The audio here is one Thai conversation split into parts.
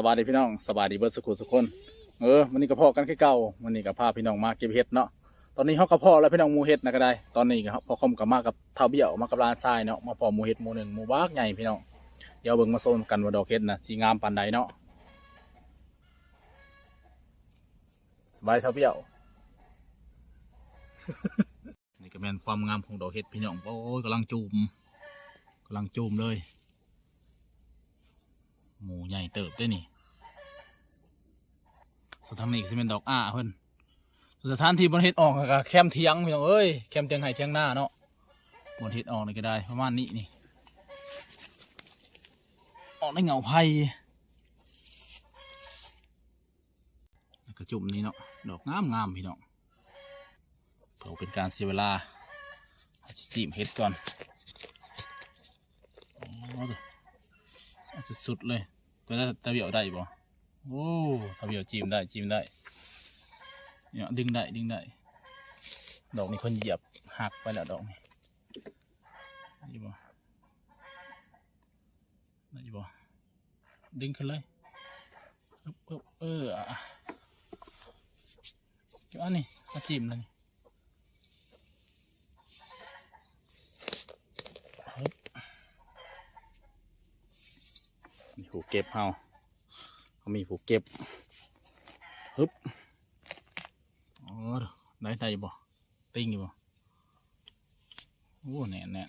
สบายดีพี่น้องสบายดีเบิร์ดสุขุสุกคนเออวันนี้ก็พอกันแค่เก่าวันนี้ก็พาพี่น้องมาเก็บเห็ดเนาะตอนนี้เขาก็พอแล้วพี่น้องมูเห็ดนะก็ได้ ตอนนี้ก็พอคอมกับมากับเท่าเบี้ยวมากับร้านทรายเนาะมาพอมูเห็ดมูหนึ่งมูบ้ากใหญ่พี่น้องเดี๋ยวเบิ่งมาโซนกันว่าดอกเห็ดนะสีงามปานใดเนาะสบายเท่าเบี้ยวนี่ก็เป็นความงามของดอกเห็ดพี่น้องโอ้ยกำลังจูมกำลังจูมเลย หมูใหญ่เติบได้นี่ส่วนทางนี้ก็สิเป็นดอกอ้าเพิ่นส่วนสถานที่บนเฮ็ดออกก็แคมเทียงพี่น้องเอ้ยแคมเทียงไห้เทียงหน้าเนาะบนเฮ็ดออกนี่ก็ได้ประมาณนี้นี่ออกในเงาไผ่แล้วก็จุ่มนี่เนาะดอกงามงามพี่น้องเพื่อเป็นการเสียเวลาจิ้มเฮ็ดก่อนอ๋อเด้อเอา สุดๆเลย ตัวนั้นตะเบียวได้บ่โอ้ทำเบียวจิ้มได้จิ้มได้เนี่ยดึงได้ดึงได้ ดอกนี้คนเหยียบหักไปแล้วดอกนี้นี่บ่นี่บ่ดึงขึ้นเลยอึ๊บอึ๊บเอออะเดี๋ยวอันนี้มาจิ้มเลยนี่ นี่หูเก็บเฮาเขามีผูกเก็บฮึบอ๋อได้ได้บ่ติ้งอยู่บ่โอ้แน่นแน่น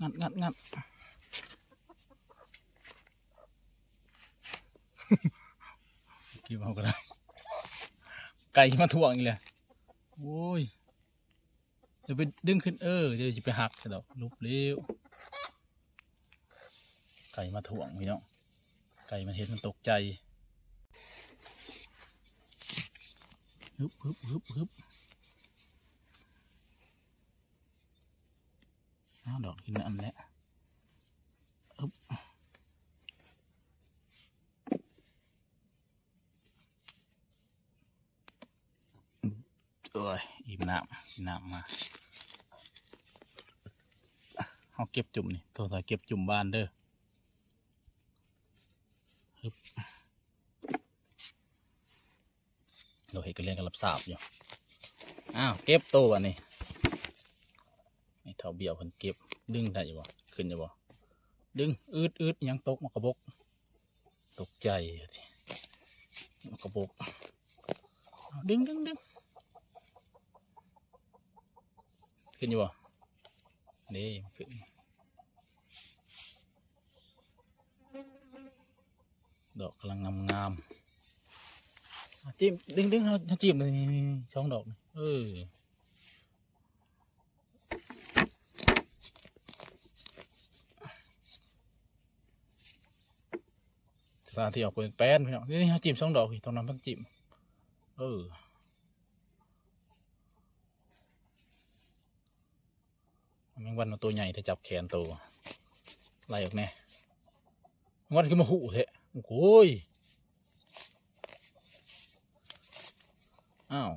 งัดงัดงัดกี่เอาก็ได้ไก่มาถ่วงอีกเลยโอ้ยจะไปดึงขึ้นเออเดี๋ยวจะไปหักซะดอกลุบเร็ว ไก่มาถ่วงพี่น้องไก่มันเห็นมันตกใจฮึบฮึบฮึบฮึบอ้าดอกกินอันแล้วฮึบเอ้ยอิ่มน้ำอิ่มน้ำมาเอาเก็บจุ่มนี่ตัวต่อเก็บจุ่มบ้านเด้อ เราเห็น กเรียนกันรับทราบอยู่ อ้าวเก็บโตวันนี้ไอ้เท่าเบี้ยวเพิ่นเก็บดึงได้อยู่บ่ขึ้นอยู่บ่ดึงอืดอืดยังตกมากระบก ตกใจมากระบกดึงดึงดึงขึ้นอยู่บ่นี่ขึ้นดอกกำลังงามๆ จิ้มดึงดึงเอาเอาจิ้มเลยนี่นี่นี่สองดอกเออสถานที่ออกเป็นแป้นพี่น้องนี่เอาจิ้มสองดอกอีกตรงนั้นต้องจิ้มเออแมงวันมันตัวใหญ่ถ้าจับแขนตัวไล่ออกแน่แมงวันขึ้นมาหูเถอะโอ้ย อ้าว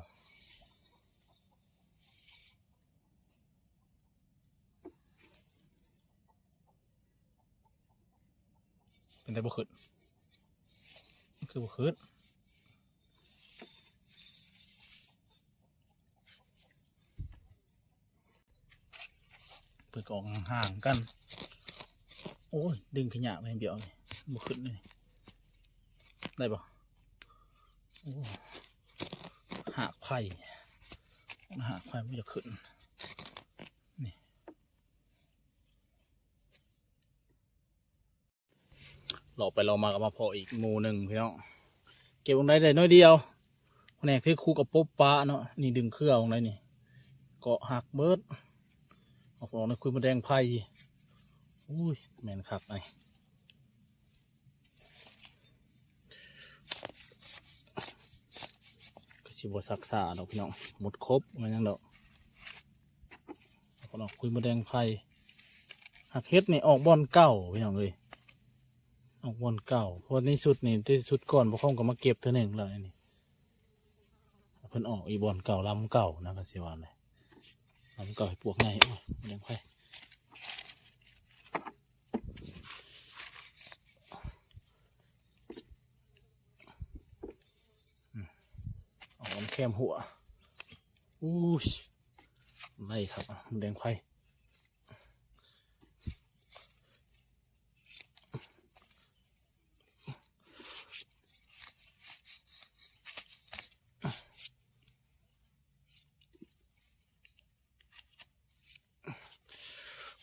เป็นแต่บุขึ้นคือบุขึ้นเปิดกออกห่างกัน โอ้ย ดึงขยะไปเดียวเลยบุขึ้นเลยได้ปะโอ้ หากไผ่หากไผ่ไม่จะขึ้น นี่ เราไปเรามากับมาพออีกมูหนึ่งพี่น้อง เก็บลงได้ได้น้อยเดียวแผนกที่คู่กับปุ๊บปลาเนาะ นี่ดึงเครื่องลงได้นี่ เกาะหักเบิร์ดออกออกในคุยมาแดงไผ่อุ้ยแมนคักไอ สิบสักษาดอกพี่น้องหมดครบมันยังดอกก็ดอกคุยมาแดงไผ่หักเฮ็ดนี่ออกบอลเก่าพี่น้องเลยออกบอลเก่าเพราะนี่สุดนี่ที่สุดก่อนพวกเขาก็มาเก็บเท่านึงแล้วนี่เพิ่นออกอีบอลเก่าลำเก่านะก็สิว่าเลยลำเก่าให้พวกไงโอ้ยมาแดงไผ่ อนแคมหัวอู้ยไล่ครับมันแดงไฟ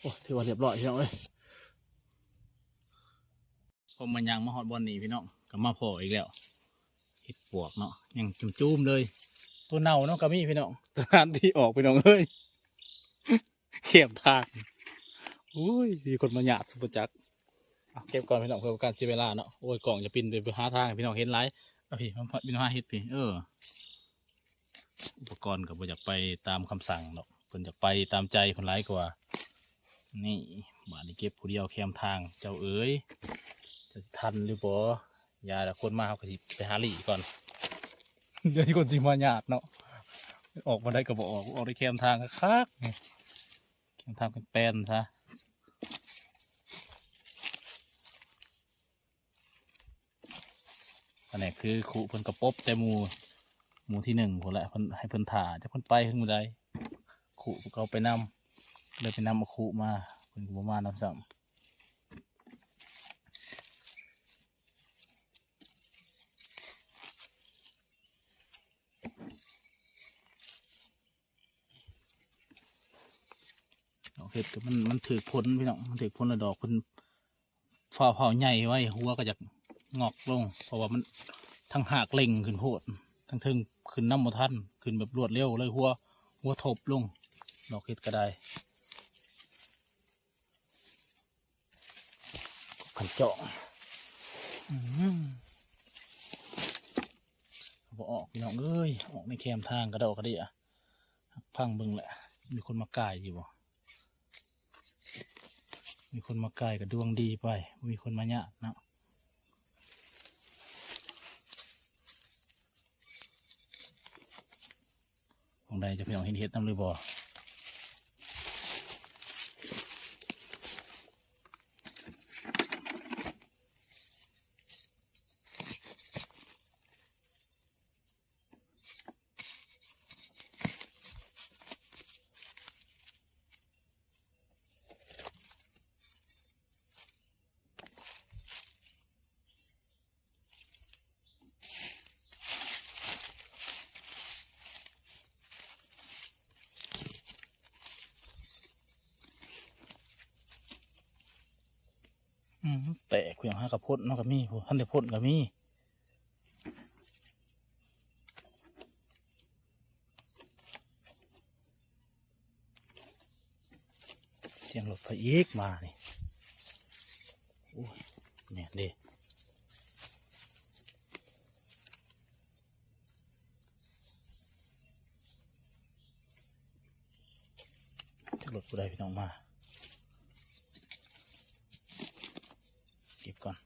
โอ้ถือว่าเรียบร้อยพี่น้องเอ้ยผมมันยังมาฮอดบอลนี่พี่น้องก็มาพออีกแล้ว ปวกเนาะยังจุ่มๆเลย ตัวเน่าเนาะกะมี่พี่น้องตัวนั้นที่ออกพี่น้องเอ้ยเขียบทางอุ้ยมีคนมาหยาดสุปจักรเอาเก็บก่อนพี่น้องเพื่อการเสียเวลาเนาะโอ้ยกล่องจะปินไปหาทางให้พี่น้องเห็นไรเอาพี่มันพี่น้องหาเห็ดพี่เออ อุปกรณ์ก็บ่อยากไปตามคำสั่งเนาะเพิ่นอยากไปตามใจคนร้ายกว่า นี่บาดนี้เก็บผู้เดียวแคมทางเจ้าเอ๋ยจะสิทันหรือบ่ ยาแต่คนมาเขาก็สิไปหาหลีก่อน เดี๋ยวที่คนสิมาหยาดเนาะออกมาได้ก็บอกออกออกได้แคมทางคักนี่แคมทางเป็นแปนซะอันนี้คือครูเพิ่นกระปบแต่หมูหมูที่หนึ่งคนละเพิ่นให้เพิ่นถ่าจะเพิ่นไปขึ้นมาได้ครูเขาไปนำเลยไปนำเอาครูมาเพิ่นก็บ่มานำซ้ำ ดอกเห็ดก็ มันมันถือผลพี่น้องมันถือผลแล้วดอกมันฟ้าเผาใหญ่ไว้หัวก็จะงอกลง เพราะว่ามันทั้งหากเล่งขึ้นโพดทั้งทึงขึ้นน้ำมาทันขึ้นแบบรวดเร็วเลยหัวหัวทบลงดอกเห็ดก็ได้ขันเจาะอืมบออกพี่น้องเอ้ยออกในแคมทางกระเดากระเดียพังบึงแหละ มีคนมากายอยู่บ่ มีคนมาใกล้กับดวงดีไป มีคนมาเนี่ยนะของใดจะไปเองเห็นเห็ดน้ำหรือบ่ แตกเพียงห้ากระพดเนอกกับมีท่านได้พดกับมีเสียงรถไฟอีกมานี่เนี่ยดีรถผู้ใดพี่น้องมา เก็บก่อน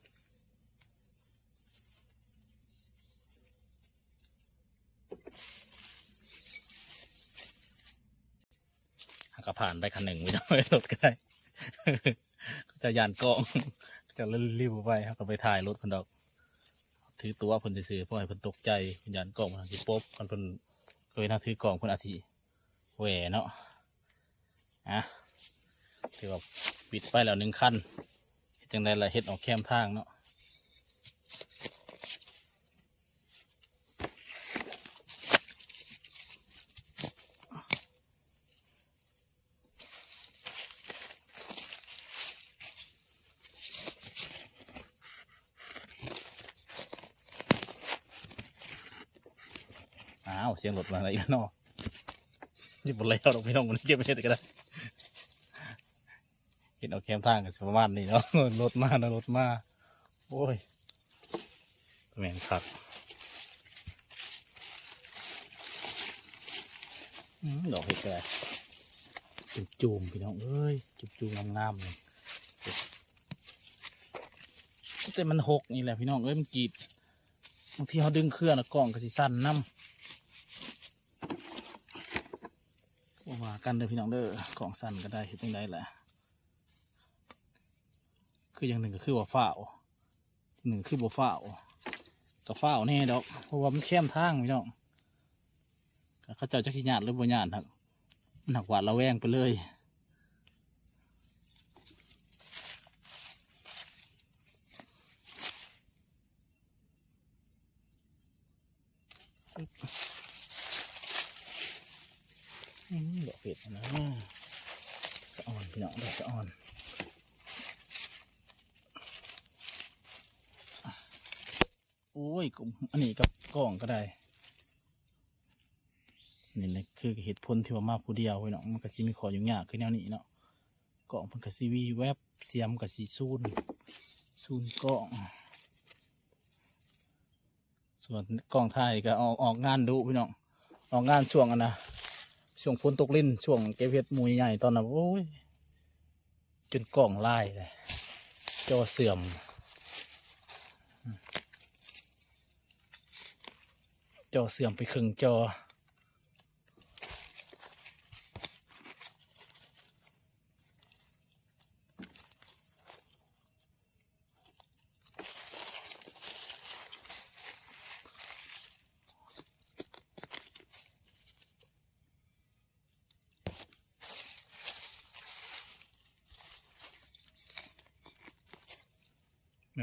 หากระ ผ่านไปคันหนึ่งไม่ต้องไปรถก็ได้ก็จะยานกล้องจะรีบไปครับก็ไปถ่ายรถพันดอก ถือตัวพิ่นซื้อเพราะให้พิ่นตกใจพิ่นยานกล้องมันสิป๊บคันเพิ่นเคยน่าถือกล้องพิ่นอาจสิแหวเนาะอะถือว่าปิดไปแล้วหนึ่งคันจังไดล่ะเฮ็ดออกแคมทางเนาะ สียงรถมาอะไรกันเนาะนี่บนแล้วดอกพี่น้องมันเก็บไปเฮ็ดก็ได้เห็นเอาแคมทางกันประมาณนี้เนาะรถมานะรถมาโอ้ยแมงคักอืมดอกเห็ดอะไรจุ่มจูมพี่น้องเอ้ยจุ่มจูมงามๆเลยแต่มันหกนี่แหละพี่น้องเอ้ยมันกรีดบางทีเขาดึงเครื่องแล้วกล่องก็สิสั้นน้ำว่า กันเด้อพี่น้องเด้อของสั้นก็ได้เห็นยังไงแหละคืออย่างหนึ่งก็คือว่าฝ้าวหนึ่งคือบ่ฝ้าวกับฝ้าวแน่ดอกเพราะว่ามันเข้มทางพี่น้องเขาเจ้าจักสิญาติหรือบ่ญาติหักมันหักหวาดระแวงไปเลย อื มดอกเห็ดนะสะออนพี่น้องไดอกสะออนโอ้ยกอันนี้กับกล้องก็ได้นี่เลยคือเหตุผลที่ว่ามาผู้เดียวพี่น้องมันก็สิมีขออยู่ยากคือแนวนี้เนาะกล้องมันก็สิวีแวบเสียมก็สิซูนซูนกล้องส่วนกล้องถ่ายก็ออกออกงานดูพี่น้องออกงานช่วงอันนะ ช่วงฝนตกลิ้นช่วงเก็บเห็ดมูใหญ่ตอนนั้นโอ้ยจนกล่องลายเลยจอเสื่อมจอเสื่อมไปครึ่งจอ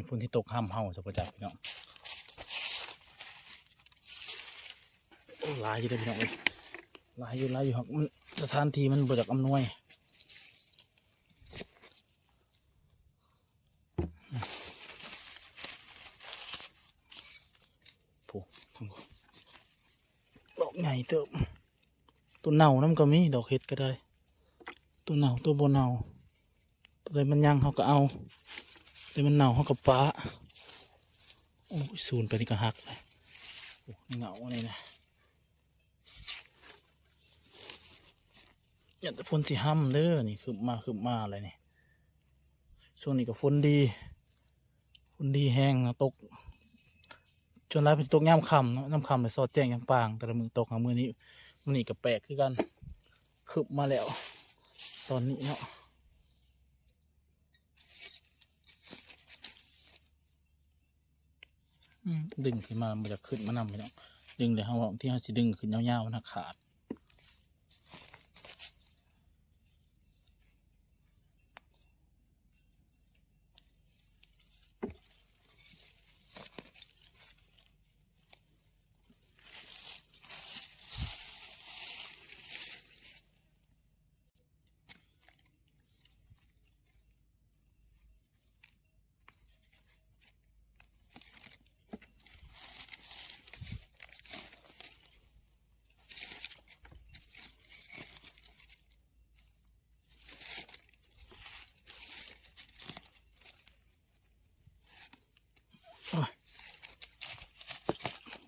แม่นฝนที่ตกห้ามเฮาจะประจักพี่น้องโอ้ลายอยู่เลยพี่น้องเอ้ยลายอยู่ลายอยู่ครับมันสถานที่มันบริจักอำนวยผู้ดอกใหญ่เติบตัวเน่าน้ำก็มีดอกเห็ดก็ได้ ตัวเน่าตัวบนเน่าตัวใดมันยังเขาก็เอา แต่มันเน่าเขากับป้าโอ้ยซูนไปนี่ก็หักเลยโอ้ยเหงาอะไรนะอย่าแต่ฝนสิห้ำเด้อนี่คือมาคือมาอะไรนี่ช่วงนี้ก็ฝนดีฝนดีแห้งนะตกจนไรเป็นตกย่ำคำนะย่ำคำเลยสอดแจ้งยังปาง แต่ละมือตกหามือนี้มือนี้ก็แปลกคือกันคืบมาแล้ว ตอนนี้เนาะ อืม ดึงขึ้นมามันจะขึ้นมานำไปเนาะดึงเลยครับอกที่เขาจะดึงขึ้นยาวๆมันะขาด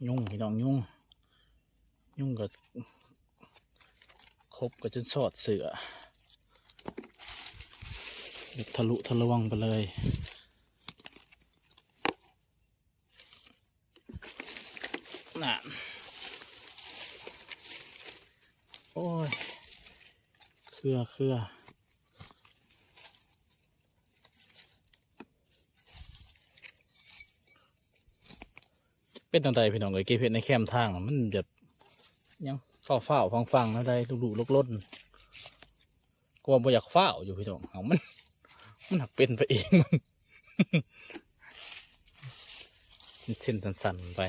ยุ่งพี่น้องยุ่ง ยุ่งกับครบกับจนสอดเสือทะลุทะลวงไปเลยน่ะโอ้ย เครือเครือ เป็นตั้งแต่พี่น้องเอ้ยเก็บเห็ดในแคมทางมันแบบยังเฝ้าเฝ้าฟังฟังๆนะได้ลุกๆลกล้นกลัวบ่อยากเฝ้าอยู่พี่น้องเอามัน มันหักเป็นไปเองมันมันเส้นสั่นๆไป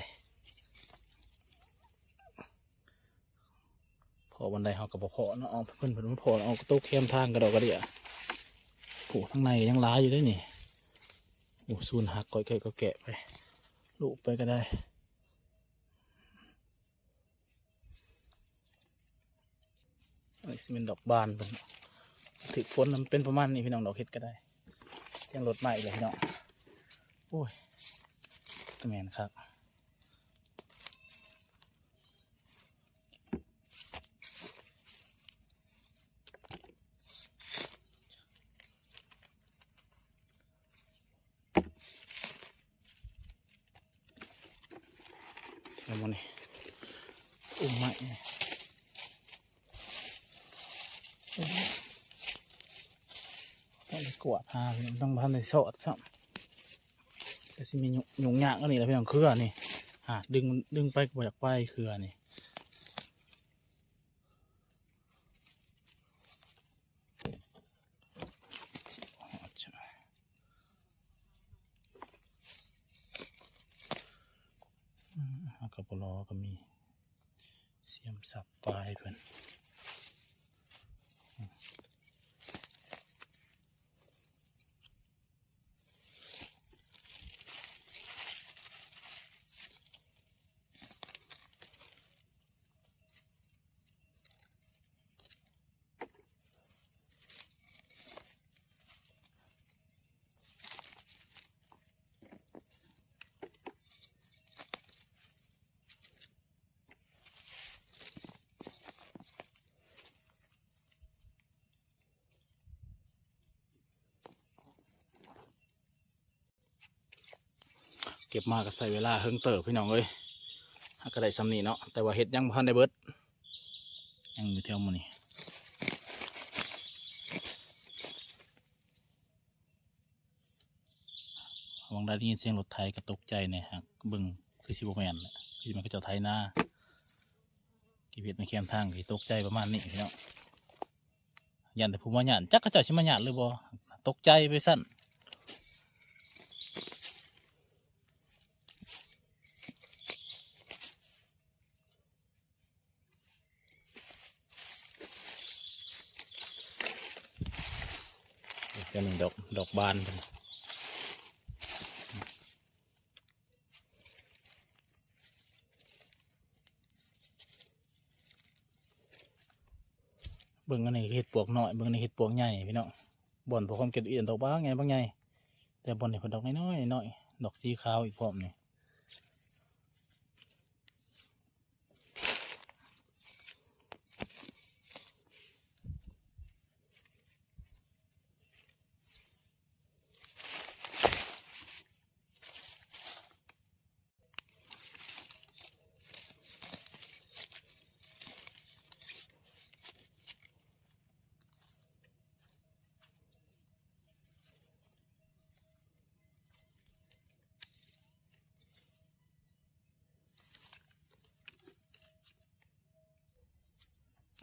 พอบันไดเขากับพอเนาะเอาเพิ่อนเพิ่นมันพอเอาโต๊ะแคมทางกระดอกกระเดียโอ้ทั้างในยังร้ายอยู่ด้วยนี่โอ้ซูนหักก้อยแกะก็แกะไปลูกไปก็ได้ ไอ้สิเป็นดอกบานเป็นถึกฝนมันเป็นประมาณนี้พี่น้องดอกเห็ดก็ได้ เสียงรถใหม่เลยพี่น้องโอ้ยตะแมนครับเดี๋ยวมันนี่อุ้มไม้ กวาดหาต้องพันในสอดซ้ำก็สิมีหนุ่งยาก็นี่แล้วพี่น้องเครือนี่หาดึงดึงไปกวาดไปเครือนี่กับบลอก็มี เสียมสับปลายเพื่อน เก็บมาก็ใส่เวลาเฮิงเติบพี่น้องเอ้ยหาก็ได้ซ้ำนี่เนาะแต่ว่าเห็ดยังพันได้เบิดยังอยู่แถวหมันนี่วังได้ยินเสียงรถไทยก็ตกใจเนี่ยฮะเบึงคือสิบแมนคือมันก็เจ้าไทยหน้ากีเพ็ดในแคมทางที่ตกใจประมาณนี้พี่น้องยันแต่ผู้มาหยานจักก็จ้าชิมาหยานเลยบ่ตกใจไปสั้น หนึ่งดอกดอกบานเป็นเบิ่งอันนี้เห็ดปวกน้อยเบิ่งอันนี้เห็ดปวกใหญ่พี่น้องบ่อนพวกความเก็บอียนดอกบ้างไงบ้างไงแต่บ่อนนี่เพิ่นดอกน้อยๆน้อยดอกสีขาวอีกพร้อมนี่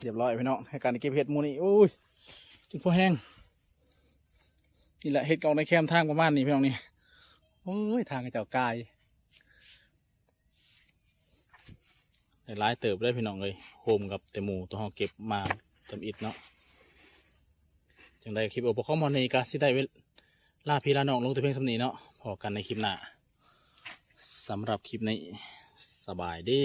เรียบร้อยพี่น้องให้การเก็บเห็ดมูนี่โอ้ยจนพอแห้งนี่แหละเห็ดกองในแคมทางประมาณนี้พี่น้องนี่โอ้ยทางกระเจ้ากายหลายเติบได้พี่น้องเลยโฮมกับแต่หมูตัวเราเก็บมาทำอิดเนาะจังได้คลิปอุปกรณ์มอนี้ก็สิได้เวลาพี่ลาน้องลงแต่เพียงสำนีเนาะพอกันในคลิปหน้าสำหรับคลิปนี้สบายดี